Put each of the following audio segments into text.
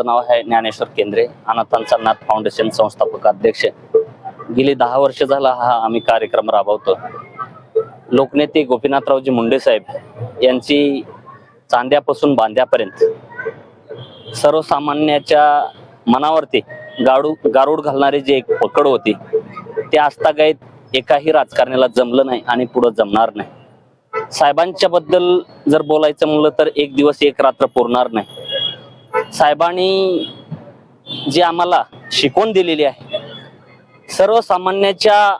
माझं नाव आहे ज्ञानेश्वर केंद्रे. अनाथांचा नाथ फाउंडेशन संस्थापक अध्यक्ष. गेली दहा वर्ष झाला हा आम्ही कार्यक्रम राबवतो. लोकनेते गोपीनाथरावजी मुंडे साहेब यांची चांद्यापासून बांध्यापर्यंत सर्वसामान्याच्या मनावरती गाडू गारूड घालणारी जी एक पकड होती ते आस्थागायत एकाही राजकारण्याला जमलं नाही आणि पुढं जमणार नाही. साहेबांच्या बद्दल जर बोलायचं म्हणलं तर एक दिवस एक रात्र पुरणार नाही. साहेबांनी जी आम्हाला शिकवण दिलेली आहे सर्वसामान्याच्या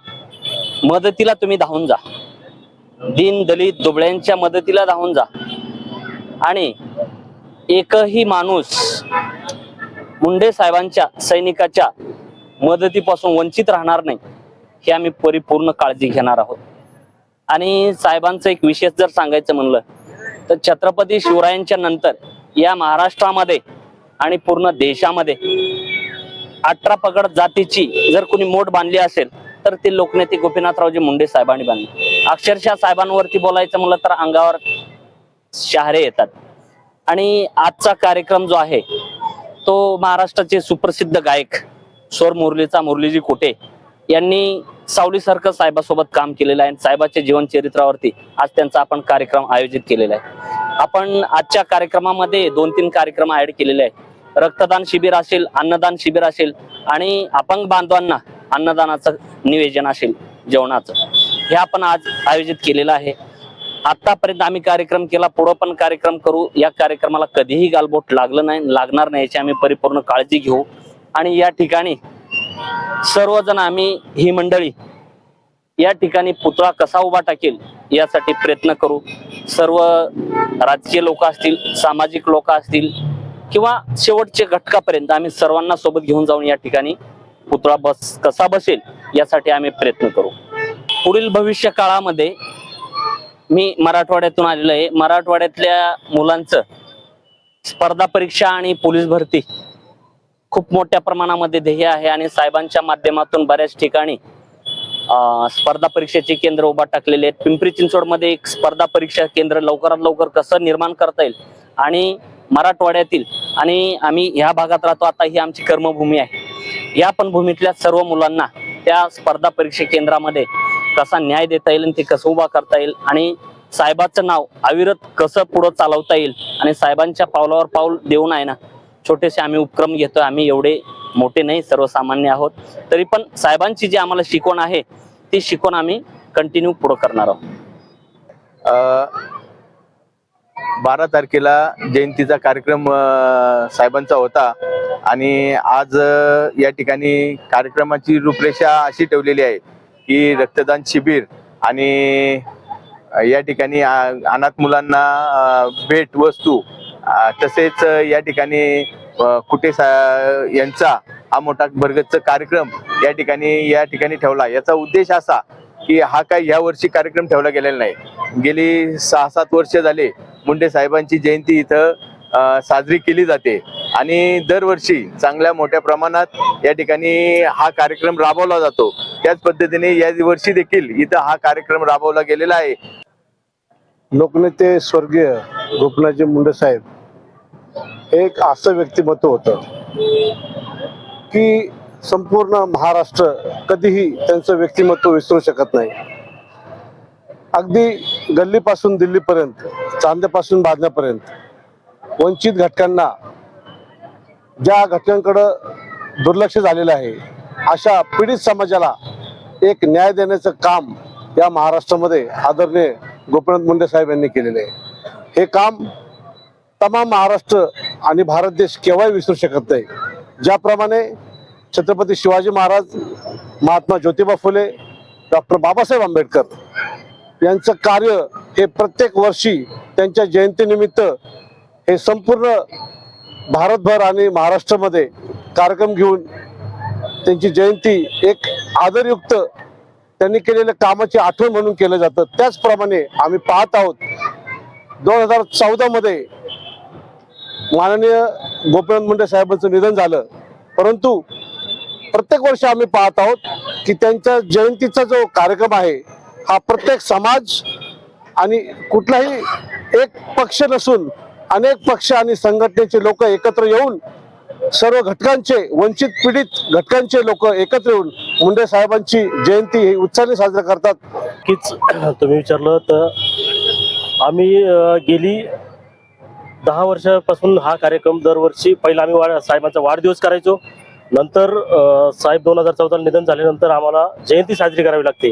मदतीला तुम्ही धावून जा. दीन दलित दुबळ्यांच्या मदतीला धावून जा. आणि एकही माणूस मुंडे साहेबांच्या सैनिकाच्या मदतीपासून वंचित राहणार नाही हे आम्ही परिपूर्ण काळजी घेणार आहोत. आणि साहेबांचं एक विशेष जर सांगायचं म्हणलं तर छत्रपती शिवरायांच्या नंतर या महाराष्ट्रामध्ये आणि पूर्ण देशामध्ये अठरा पगड जातीची जर कोणी मोठ बांधली असेल तर ते लोकनेते गोपीनाथरावजी मुंडे साहेबांनी बांधली. अक्षरशः साहेबांवरती बोलायचं म्हणलं तर अंगावर शहारे येतात. आणि आजचा कार्यक्रम जो आहे तो महाराष्ट्राचे सुप्रसिद्ध गायक स्वर मुरलीचा मुरलीजी कोटे यांनी सावलीसारखं साहेबासोबत काम केलेलं आहे आणि साहेबाच्या जीवन चरित्रावरती आज त्यांचा आपण कार्यक्रम आयोजित केलेला आहे. आपण आजच्या कार्यक्रमामध्ये दोन तीन कार्यक्रम ऍड केलेले आहे रक्तदान शिबिर असेल अन्नदान शिबिर असेल आणि अपंग बांधवांना अन्नदानाचं निवेदन असेल जेवणाचं. हे आपण आज आयोजित केलेलं आहे. आतापर्यंत आम्ही कार्यक्रम केला पुढं पण कार्यक्रम करू. या कार्यक्रमाला कधीही गालबोट लागलं नाही लागणार नाही याची आम्ही परिपूर्ण काळजी घेऊ. आणि या ठिकाणी सर्वजण आम्ही ही मंडळी या ठिकाणी पुतळा कसा उभा टाकेल यासाठी प्रयत्न करू. सर्व राजकीय लोक असतील सामाजिक लोक असतील किंवा शेवटचे घटकापर्यंत आम्ही सर्वांना सोबत घेऊन जाऊन या ठिकाणी पुतळा बस कसा बसेल यासाठी आम्ही प्रयत्न करू. पुढील भविष्य काळामध्ये मी मराठवाड्यातून आलेलो आहे. मराठवाड्यातल्या मुलांचं स्पर्धा परीक्षा आणि पोलीस भरती खूप मोठ्या प्रमाणामध्ये ध्येय आहे आणि साहेबांच्या माध्यमातून बऱ्याच ठिकाणी स्पर्धा परीक्षेचे केंद्र उभा टाकलेले आहेत. पिंपरी चिंचवडमध्ये एक स्पर्धा परीक्षा केंद्र लवकरात लवकर कसं निर्माण करता येईल आणि मराठवाड्यातील आणि आम्ही ह्या भागात राहतो आता ही आमची कर्मभूमी आहे. या पण भूमीतल्या सर्व मुलांना त्या स्पर्धा परीक्षा केंद्रामध्ये कसा न्याय देता येईल आणि ते कसं उभा करता येईल आणि साहेबाचं नाव अविरत कसं पुढं चालवता येईल आणि साहेबांच्या पावलावर पाऊल देऊन आहे ना छोटेसे आम्ही उपक्रम घेतो. आम्ही एवढे मोठे नाही सर्वसामान्य आहोत. तरी पण साहेबांची जी आम्हाला शिकवण आहे ती शिकवण आम्ही कंटिन्यू पुढं करणार आहोत. बारा तारखेला जयंतीचा कार्यक्रम साहेबांचा होता. आणि आज या ठिकाणी कार्यक्रमाची रूपरेषा अशी ठेवलेली आहे की रक्तदान शिबिर आणि या ठिकाणी अनाथ मुलांना भेट वस्तू तसेच या ठिकाणी कुठे सा यांचा हा मोठा भरगतचा कार्यक्रम या ठिकाणी या ठिकाणी ठेवला. याचा उद्देश असा की हा काय या वर्षी कार्यक्रम ठेवला गेलेला नाही. गेली सहा सात वर्ष झाले मुंडे साहेबांची जयंती इथं साजरी केली जाते. आणि दरवर्षी चांगल्या मोठ्या प्रमाणात या ठिकाणी हा कार्यक्रम राबवला जातो. त्याच पद्धतीने या वर्षी देखील इथं हा कार्यक्रम राबवला गेलेला आहे. लोकनेते स्वर्गीय गोपनाजी मुंडे साहेब एक असं व्यक्तिमत्व होतं की संपूर्ण महाराष्ट्र कधीही त्यांचं व्यक्तिमत्व विसरू शकत नाही. अगदी गल्लीपासून दिल्लीपर्यंत चांद्यापासून बांधण्यापर्यंत वंचित घटकांना ज्या घटकांकडं दुर्लक्ष झालेलं आहे अशा पीडित समाजाला एक न्याय देण्याचं काम या महाराष्ट्रामध्ये आदरणीय गोपीनाथ मुंडे साहेब यांनी केलेले आहे. हे काम तमाम महाराष्ट्र आणि भारत देश केव्हाही विसरू शकत नाही. ज्याप्रमाणे छत्रपती शिवाजी महाराज महात्मा ज्योतिबा फुले डॉक्टर बाबासाहेब आंबेडकर यांचं कार्य हे प्रत्येक वर्षी त्यांच्या जयंतीनिमित्त हे संपूर्ण भारतभर आणि महाराष्ट्रामध्ये कार्यक्रम घेऊन त्यांची जयंती एक आदरयुक्त त्यांनी केलेल्या कामाची आठवण म्हणून केलं जातं. त्याचप्रमाणे आम्ही पाहत आहोत दोन हजार चौदा मध्ये माननीय गोपीनाथ मुंडे साहेबांचं निधन झालं. परंतु प्रत्येक वर्ष आम्ही पाहत आहोत की त्यांच्या जयंतीचा जो कार्यक्रम आहे हा प्रत्येक समाज आणि कुठलाही एक पक्ष नसून अनेक पक्ष आणि संघटनेचे लोक एकत्र येऊन सर्व घटकांचे वंचित पीडित घटकांचे लोक एकत्र येऊन मुंडे साहेबांची जयंती ही उत्साहाने साजरा करतात. कीच तुम्ही विचारलं तर आम्ही गेली दहा वर्षापासून हा कार्यक्रम दरवर्षी पहिला आम्ही वाढ साहेबांचा वाढदिवस करायचो. नंतर साहेब दोन हजार चौदा निधन झाल्यानंतर आम्हाला जयंती साजरी करावी लागते.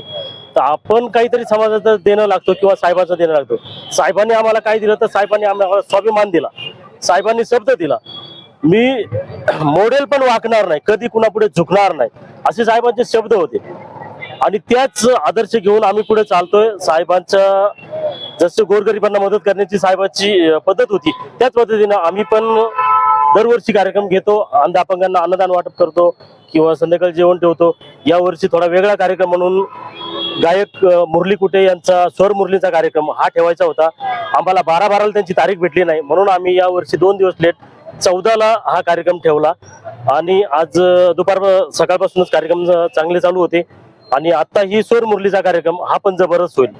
तर आपण काहीतरी समाजाचं देणं लागतो किंवा साहेबांचं देणं लागतो. साहेबांनी आम्हाला काय दिलं तर साहेबांनी आम्हाला स्वाभिमान दिला. साहेबांनी शब्द दिला. मी मॉडेल पण वाकणार नाही कधी कुणापुढे झुकणार नाही असे साहेबांचे शब्द होते. आणि त्याच आदर्श घेऊन आम्ही पुढे चालतोय. साहेबांच्या जसं गोरगरिबांना मदत करण्याची साहेबांची पद्धत होती त्याच पद्धतीनं आम्ही पण दरवर्षी कार्यक्रम घेतो. अंध अपंगांना अन्नदान वाटप करतो किंवा संध्याकाळी जेवण ठेवतो. यावर्षी थोडा वेगळा कार्यक्रम म्हणून गायक मुरली कुटे यांचा स्वर मुरलीचा कार्यक्रम हा ठेवायचा होता. आम्हाला बारा बाराला त्यांची तारीख भेटली नाही. म्हणून आम्ही यावर्षी दोन दिवस लेट चौदाला हा कार्यक्रम ठेवला. आणि आज दुपार सकाळपासूनच कार्यक्रम चांगले चालू होते. आणि आता ही स्वर मुरलीचा कार्यक्रम हा पण जबरदस्त होईल.